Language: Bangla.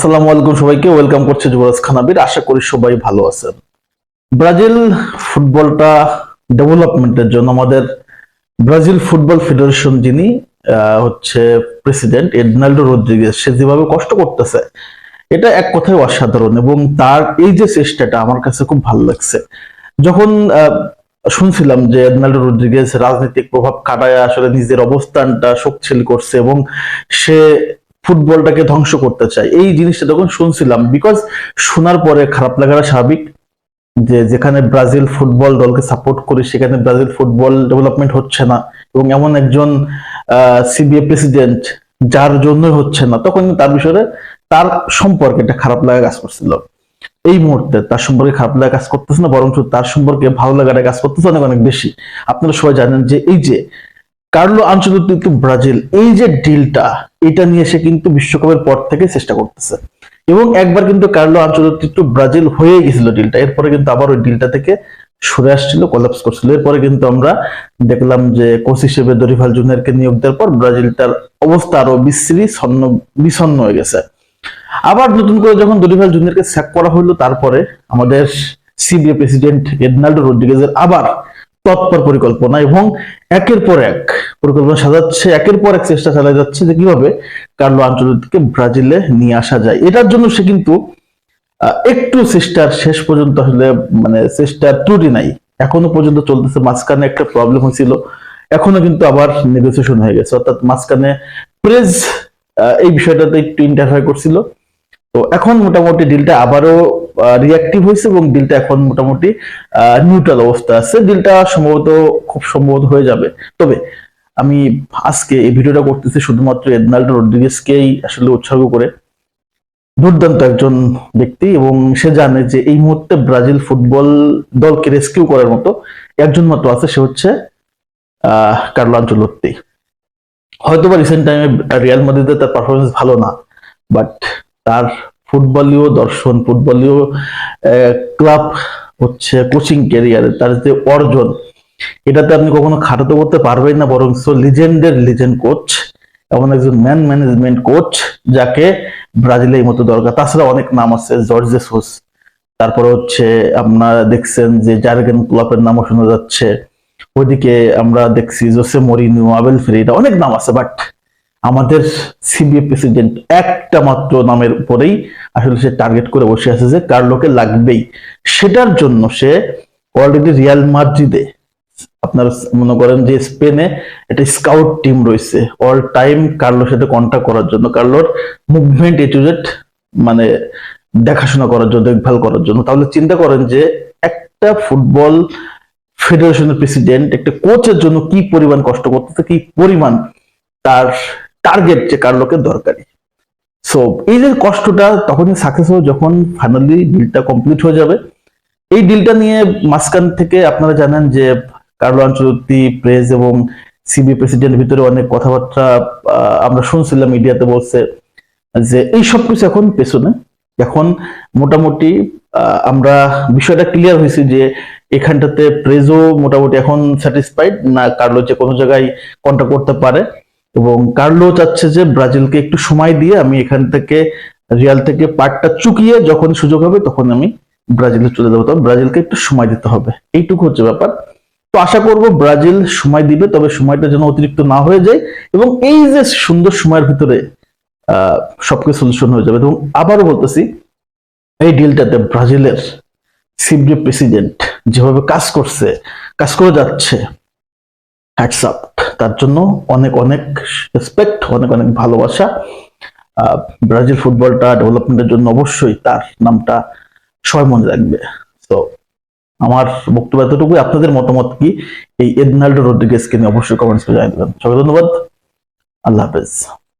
আসসালামু আলাইকুম সবাইকে, ওয়েলকাম করছে যুবরাজ খানাবির। আশা করি সবাই ভালো আছেন। ব্রাজিল ফুটবলটা ডেভেলপমেন্টের জন্য আমাদের ব্রাজিল ফুটবল ফেডারেশন যিনি হচ্ছে প্রেসিডেন্ট এডনাল্ডো রদ্রিগেজ সে যেভাবে কষ্ট করতেছে, এটা এক কথায় অসাধারণ এবং তার এই যে চেষ্টাটা আমার কাছে খুব ভালো লাগছে। যখন শুনছিলাম যে এডনাল্ডো রদ্রিগেজ রাজনৈতিক প্রভাব কাটায়, আসলে নিজের অবস্থানটা শক্তিশালী করছে এবং সে ফুটবলটাকে ধ্বংস করতে চায়। এই জিনিসটা যখন শুনছিলাম বিকজ শোনার পরে খারাপ লাগাটা স্বাভাবিক যে যেখানে ব্রাজিল ফুটবল দলকে সাপোর্ট করি, সেখানে ব্রাজিল ফুটবল ডেভেলপমেন্ট হচ্ছে না। এবং এমন একজন সিবিএ প্রেসিডেন্ট যার জন্য হচ্ছে না, তখন তার বিষয়ে তার সম্পর্কে একটা খারাপ লাগা কাজ করছিল। এই মুহূর্তে তার সম্পর্কে খারাপ লাগা কাজ করতেছে না বরং তার সম্পর্কে ভালো লাগাটা কাজ করতেছে অনেক অনেক বেশি। আপনারা সবাই জানেন যে এই যে কার্লো আঞ্চলিক ব্রাজিল, এই যে ডিলটা, এটা নিয়ে সে কিন্তু বিশ্বকাপের পর থেকে চেষ্টা করতেছে। এবং একবার কিন্তু কার্লো আঞ্চলিক ব্রাজিল হয়ে গেছিল ডিলটা, এরপরে কিন্তু আবার ওই ডিলটা থেকে সরে আসছিল কলাপস করছিল। এরপরে কিন্তু আমরা দেখলাম যে কোচ হিসেবে দরিভাল জুনিয়রকে নিয়োগ দেওয়ার পর ব্রাজিলটার অবস্থা আরও বিশ্রী, ছন্ন, বিষণ্ণ হয়ে গেছে। আবার নতুন করে যখন দরিভাল জুনিয়রকে স্যাক করা হলো, তারপরে আমাদের সিবিএ প্রেসিডেন্ট এডনাল্ডো রড্রিগেজের আবার তৎপর পরিকল্পনা এবং একের পর এক পরিকল্পনা সাজাচ্ছে, একের পর এক চেষ্টা চালিয়ে যাচ্ছে যে কীভাবে কার্লো আঞ্চলিককে ব্রাজিলে নিয়ে আসা যায়। এটার জন্য সে কিন্তু একটু চেষ্টার শেষ পর্যন্ত আসলে মানে চেষ্টার ত্রুটি নাই। এখনও পর্যন্ত চলতেছে, মাঝখানে একটা প্রবলেম হয়েছিল। এখনও কিন্তু আবার নেগোসিয়েশন হয়ে গেছে। অর্থাৎ মাঝখানে প্রেস এই বিষয়টাতে একটু ইন্টারফায়ার করছিল। তো এখন মোটামুটি ডিলটা আবারও রিয়াক্টিভ হয়েছে এবং ডিলটা এখন মোটামুটি নিউট্রাল অবস্থা আছে। ডিলটা সম্ভবত খুব সম্ভবত হয়ে যাবে। তবে আমি আজকে এই ভিডিওটা করতেছি শুধুমাত্র এডনাল্ডো রড্রিগেজকেই আসলে উৎসর্গ করে। দুর্দান্ত একজন ব্যক্তি এবং সে জানে যে এই মুহূর্তে ব্রাজিল ফুটবল দলকে রেস্কিউ করার মতো একজন মাত্র আছে, সে হচ্ছে কার্লো আঞ্চলত্তি। হয়তো বা রিসেন্ট টাইমে রিয়াল মাদ্রিদে তার পারফরমেন্স ভালো না বাট তার ফুটবলীয় দর্শন, ফুটবলীয় ক্লাব হচ্ছে কোচিং ক্যারিয়ারে, তার যে অর্জন, এটাতে আপনি কখনো খাটাতে করতে পারবেন না বরং লিজেন্ডের লিজেন্ড কোচ, এমন একজন ম্যান ম্যানেজমেন্ট কোচ, যাকে ব্রাজিলে এই মতো দরকার। তাছাড়া অনেক নাম আছে, জর্জে সোস, তারপরে হচ্ছে আপনারা দেখছেন যে জার্গেন ক্লাবের নামও শোনা যাচ্ছে, ওইদিকে আমরা দেখছি জোসে মরিনিও আবেল ফেরিরা, অনেক নাম আছে, বাট আমাদের সিবিএ প্রেসিডেন্ট একটা মাত্র নামের উপরেই আসলে সে টার্গেট করে বসে আছে যে কার্লোকে লাগবেই। সেটার জন্য সে অলরেডি রিয়াল মাদ্রিদে আপনার মনে করেন যে স্পেনে একটা স্কাউট টিম রয়েছে। অল টাইম কার্লোর সাথে কন্ট্যাক্ট করার জন্য, কার্লোর মুভমেন্ট এ টু জেড মানে দেখাশোনা করার জন্য, দেখভাল করার জন্য। তাহলে চিন্তা করেন যে একটা ফুটবল ফেডারেশনের প্রেসিডেন্ট একটা কোচের জন্য কি পরিমাণ কষ্ট করতেছে, কি পরিমাণ তার টার্গেট যে কার্লোকে দরকারি সো এই যে কষ্টটা, তখনই সাকসেস হবে যখন ফাইনালি ডিলটা কমপ্লিট হয়ে যাবে। এই ডিলটা নিয়ে মাঝখান থেকে আপনারা জানেন যে কার্লো আঞ্চলতি প্রেস এবং সিবি প্রেসিডেন্ট ভিতরে অনেক কথাবার্তা আমরা শুনছিলাম মিডিয়াতে বলছে যে এই সব কিছু এখন পেছনে। এখন মোটামুটি আমরা বিষয়টা ক্লিয়ার হয়েছে যে এখানটাতে প্রেজও মোটামুটি এখন স্যাটিসফাইড না কার্লো যে কোনো জায়গায় কন্ট্যাক্ট করতে পারে। এবং কার্লো চাচ্ছে যে ব্রাজিলকে একটু সময় দিয়ে আমি এখান থেকে রিয়াল থেকে পার্টটা চুকিয়ে যখন সুযোগ হবে তখন আমি ব্রাজিলে চলে যাব। তবে ব্রাজিলকে একটু সময় দিতে হবে। এইটুকু হচ্ছে ব্যাপার। তো আশা করব ব্রাজিল সময় দিবে, তবে সময়টা যেন অতিরিক্ত না হয়ে যায় এবং এই যে সুন্দর সময়ের ভিতরে সবকিছু সলিউশন হয়ে যাবে। এবং আবারও বলতেছি, এই ডিলটাতে ব্রাজিলের সিবি প্রেসিডেন্ট যেভাবে কাজ করছে, কাজ করে যাচ্ছে হ্যাটসঅ্যাপ তার জন্য অনেক অনেক রেসপেক্ট অনেক অনেক ভালোবাসা। ব্রাজিল ফুটবলটা ডেভেলপমেন্টের জন্য অবশ্যই তার নামটা সবাই মনে রাখবে। তো আমার বক্তব্য এতটুকুই। আপনাদের মতামত কি? এই এডনাল্ডো রোড্রিগেজকে নিয়ে অবশ্যই কমেন্টস করে জানিয়ে দেবেন। সবাই ধন্যবাদ। আল্লাহ হাফেজ।